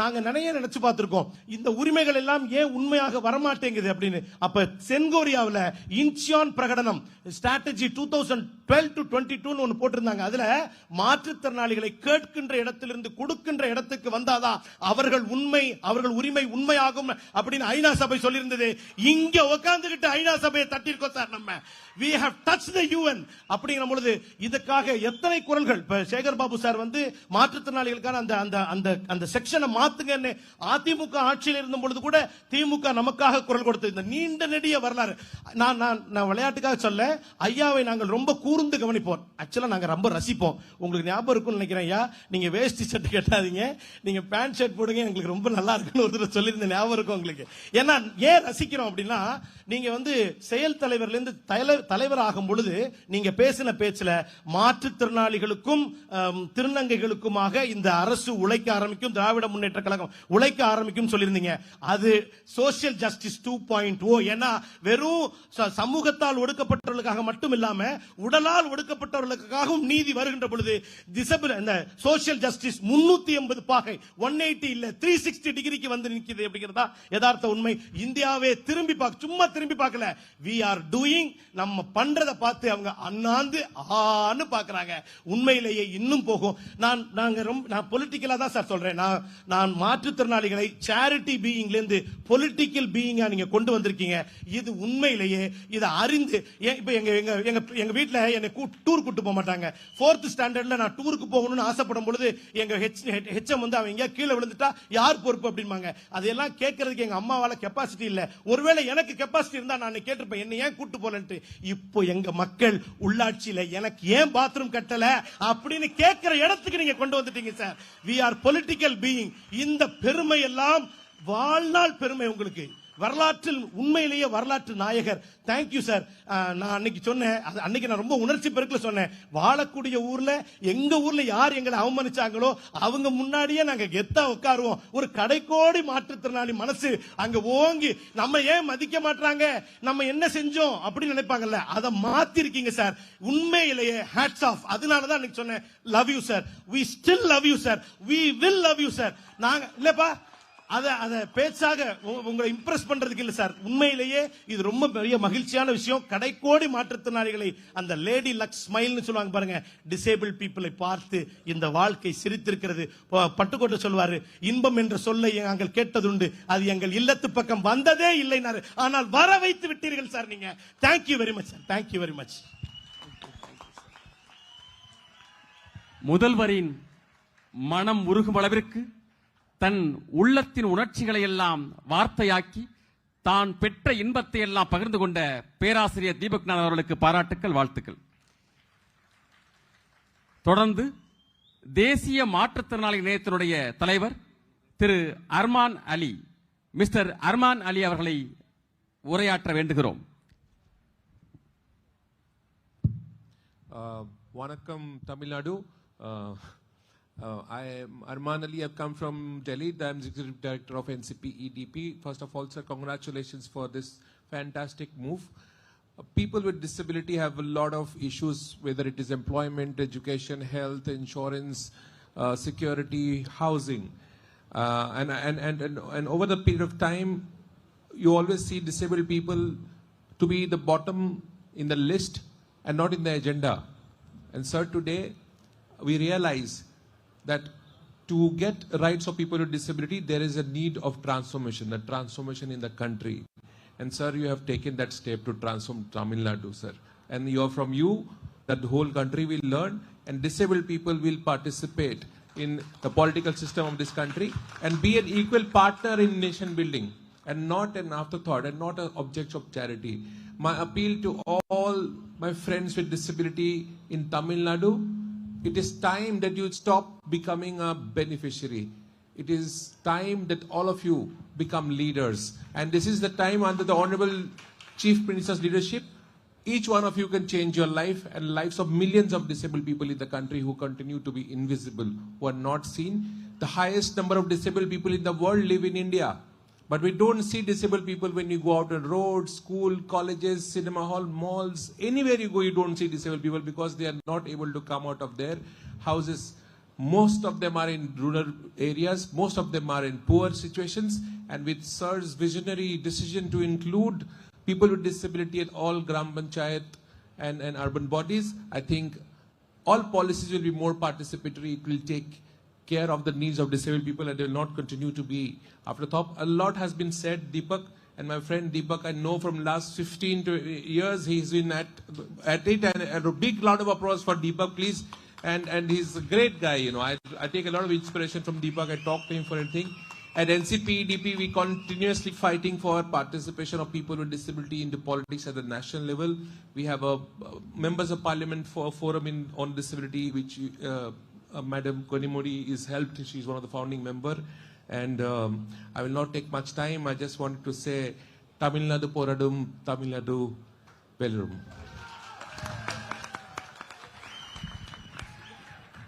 நாங்க நிறைய நினைச்சு பார்த்திருக்கோம். இந்த உரிமைகள் எல்லாம் ஏன் உண்மையாக வரமாட்டேங்குது அப்படின்னு? அப்ப சென்கோரியாவுல இன்சியான் பிரகடனம் strategy two thousand twelve to twenty டூன்னு ஒன்று போட்டிருந்தாங்க. அதுல மாற்றுத்திறனாளிகளை கேட்கின்ற இடத்திலிருந்து கொடுக்கின்ற இடத்துக்கு வந்தாதான் அவர்கள் உண்மை அவர்கள் உரிமை உண்மையாகும் அப்படின்னு ஐநா சபை சொல்லியிருந்தது. இங்க உட்காந்துக்கிட்டு ஐநா சபையை தட்டியிருக்கோம் சார் நம்ம. We have touch the UN அப்படிங்கிற பொழுது இதுக்காக எத்தனை குரல்கள்? இப்ப சேகர் பாபு சார் வந்து மாற்றுத்திறனாளிகளுக்கான அந்த அந்த அந்த அந்த செக்ஷனை மாத்துங்கன்னு அதிமுக ஆட்சியில் இருந்த பொழுது கூட திமுக நமக்காக குரல் கொடுத்தது. இந்த நீண்ட நெடிய வரலாறு. நான் நான் நான் விளையாட்டுக்காக சொல்ல ஐயாவை நாங்கள் ரொம்ப கூர்ந்து கவனிப்போம். ஆக்சுவலா நாங்க ரொம்ப ரசிப்போம். உங்களுக்கு ஞாபகம் இருக்கும்னு நினைக்கிறேன் ஐயா. நீங்க வேஷ்டி ஷர்ட் கட்டாதீங்க. நீங்க பேண்ட் ஷர்ட் போடுங்க எங்களுக்கு ரொம்ப நல்லா இருக்குன்னு ஒருத்தர் சொல்லியிருந்த ஞாபகம் இருக்கும் உங்களுக்கு. ஏன்னா ஏன் ரசிக்கிறோம் அப்படின்னா நீங்க வந்து செயல் தலைவர்ல இருந்து தலை- தலைவர் ஆகும் பொழுது நீங்க பேசின பேச்சுல மாற்றுத்திறனாளிகளுக்கும் திருநங்கைகளுக்குமாக இந்த அரசு உழைக்க ஆரம்பிக்கும் திராவிட முன்னேற்ற கழகம் உழைக்க ஆரம்பிக்கும் சொல்லியிருந்தீங்க. அது social justice two point O ஏன்னா வெறும் சமூகத்தால் ஒடுக்கப்பட்டவர்களுக்காக மட்டும் இல்லாம உடலால் ஒடுக்கப்பட்டவர்களுக்காகவும் நீதி வருகின்ற பொழுது டிசபிள் இந்த சோசியல் ஜஸ்டிஸ் முன்னூத்தி எண்பது பாகை ஒன் எயிட்டி இல்ல த்ரீ சிக்ஸ்டி டிகிரிக்கு வந்து நிற்கிறது அப்படிங்கிறதா யதார்த்த உண்மை. இந்தியாவே திரும்பி பார்க்க சும்மா திரும்பி பார்க்கல வி ஆர் டூயிங் நம்ம பண்றதை பார்த்து அவங்க அண்ணாந்து ஆன்னு பாக்குறாங்க. உண்மையிலேயே இன்னும் போகும். நான் நாங்க ரொம்ப நான் பொலிட்டிக்கலா தான் சார் சொல்றேன். நான் நான் மாற்றுத்திறனாளிகளை சேரிட்டி பீயிங்ல இருந்து பொலிட்டிக்கல் பீயிங்கா நீங்க கொண்டு வந்திருக்கீங்க. இது உண்மையிலேயே இதை அறிந்து ஏன் இப்ப எங்க எங்க எங்க எங்க வீட்ல என்னை டூர் கூட்டு போக மாட்டாங்க. ஃபோர்த் ஸ்டாண்டர்ட்ல நான் டூருக்கு போகணும்னு ஆசைப்படும் பொழுது எங்க ஹெச்எம் வந்து அவங்க கீழே விழுந்துட்டா யார் பொறுப்பு அப்படிம்பாங்க. அதையெல்லாம் கேட்கறதுக்கு எங்க அம்மாவால கெப்பாசிட்டி இல்ல. ஒருவேளை எனக்கு கெப்பாசிட்டி இருந்தா நான் கேட்டிருப்பேன் என்ன ஏன் கூட்டு போலன்ட்டு? இப்போ எங்க மக்கள் உள்ளாட்சியில எனக்கு ஏன் பாத்ரூம் கட்டல? அப்படின்னு கேட்கிற இடத்துக்கு நீங்க கொண்டு வந்துட்டீங்க sir we are political being இந்த பெருமை எல்லாம் வாழ்நாள் பெருமை உங்களுக்கு. வரலாற்றில் உண்மையிலேயே வரலாற்று நாயகர். தேங்க்யூ சார் நான் அன்னைக்கு சொன்னேன். அது அன்னைக்கு நான் ரொம்ப உணர்ச்சி பெருக்கில் சொன்னேன். வாழக்கூடிய ஊர்ல எங்க ஊர்ல யார் எங்களை அவமானிச்சாங்களோ அவங்க முன்னாடியே நாங்க கெத்தா உட்காருவோம். ஒரு கடைக்கோடி மாற்றுத்திறனாளி மனசு அங்க ஓங்கி நம்ம ஏன் மதிக்க மாட்டாங்க நம்ம என்ன செஞ்சோம்? அப்படின்னு நினைப்பாங்கல்ல. அதை மாத்திருக்கீங்க சார் உண்மையிலேயே ஹேட்ஸ் ஆஃப் அதனால தான் அன்னைக்கு சொன்னேன் love you sir we still love you sir we will love you sir நாங்க இல்லப்பா அதை அதை பேச்சாக உ- உங்களை இம்ப்ரெஸ் பண்றதுக்கு இல்ல சார். உண்மையிலேயே இது ரொம்ப பெரிய மகிழ்ச்சியான விஷயம். கடைக்கோடி மாற்றுத்திறனாளிகளை அந்த லேடி லக் ஸ்மைல்னு சொல்லுவாங்க பாருங்க. டிசேபிள் பீப்புளை பார்த்து இந்த வாழ்க்கை சிரித்திருக்கிறது. பட்டுக்கோட்டை சொல்வாரு இன்பம் என்ற சொல்லை நாங்கள் கேட்டதுண்டு. அது எங்கள் இல்லத்து பக்கம் வந்ததே இல்லைனாரு. ஆனால் வர வைத்து விட்டீர்கள் சார் நீங்க. Thank you very much sir thank you very much முதல்வரின் மனம் உருகும் அளவிற்கு தன் உள்ளத்தின் உணர்ச்சிகளை எல்லாம் வார்த்தையாக்கி தான் பெற்ற இன்பத்தை எல்லாம் பகிர்ந்து கொண்ட பேராசிரியர் தீபக்நாத் அவர்களுக்கு பாராட்டுக்கள் வாழ்த்துக்கள். தொடர்ந்து தேசிய மாற்றுத்திறனாளி நிலையத்தினுடைய தலைவர் திரு அர்மான் அலி மிஸ்டர் அர்மான் அலி அவர்களை உரையாற்ற வேண்டுகிறோம். வணக்கம் Tamil Nadu. Uh, uh, I am Arman Ali. I've come from Delhi. I'm Executive Director of NCP EDP. First of all, sir, congratulations for this fantastic move. Uh, people with disability have a lot of issues, whether it is employment, education, health, insurance, uh, security, housing. Uh, and, and, and, and, and over the period of time, you always see disabled people to be the bottom in the list and not in the agenda. And sir, today we realize that to get rights of people with disability, there is a need of transformation, a transformation in the country. And sir, you have taken that step to transform Tamil Nadu, sir. And you are from you that the whole country will learn and disabled people will participate in the political system of this country and be an equal partner in nation building and not an afterthought and not an object of charity. My appeal to all my friends with disability in Tamil Nadu, it is time that you stop becoming a beneficiary. It is time that all of you become leaders. And this is the time under the Honorable Chief Minister's leadership, each one of you can change your life and lives of millions of disabled people in the country who continue to be invisible, who are not seen. The highest number of disabled people in the world live in India. But we don't see disabled people when you go out on roads, school, colleges, cinema hall, malls, anywhere you go, you don't see disabled people because they are not able to come out of their houses. Most of them are in rural areas. Most of them are in poor situations. And with Sir's visionary decision to include people with disability at all Gram Panchayat and, and urban bodies, I think all policies will be more participatory. It will take care of the needs of disabled people and they will not continue to be afterthought. A lot has been said, Deepak, and my friend Deepak, I know from last 15 to years he's been at, at it and, and a big round of applause for Deepak, please. And, and he's a great guy, you know. I, I take a lot of inspiration from Deepak. I talk to him for anything. At NCP, EDP, we continuously fighting for participation of people with disability into politics at the national level. We have a uh, members of parliament for a forum in on disability, which uh, uh, Madam Konimori is helped. She's one of the founding member. And um, I will not take much time. I just wanted to say, Tamil Nadu Poradum, Tamil Nadu Velurum.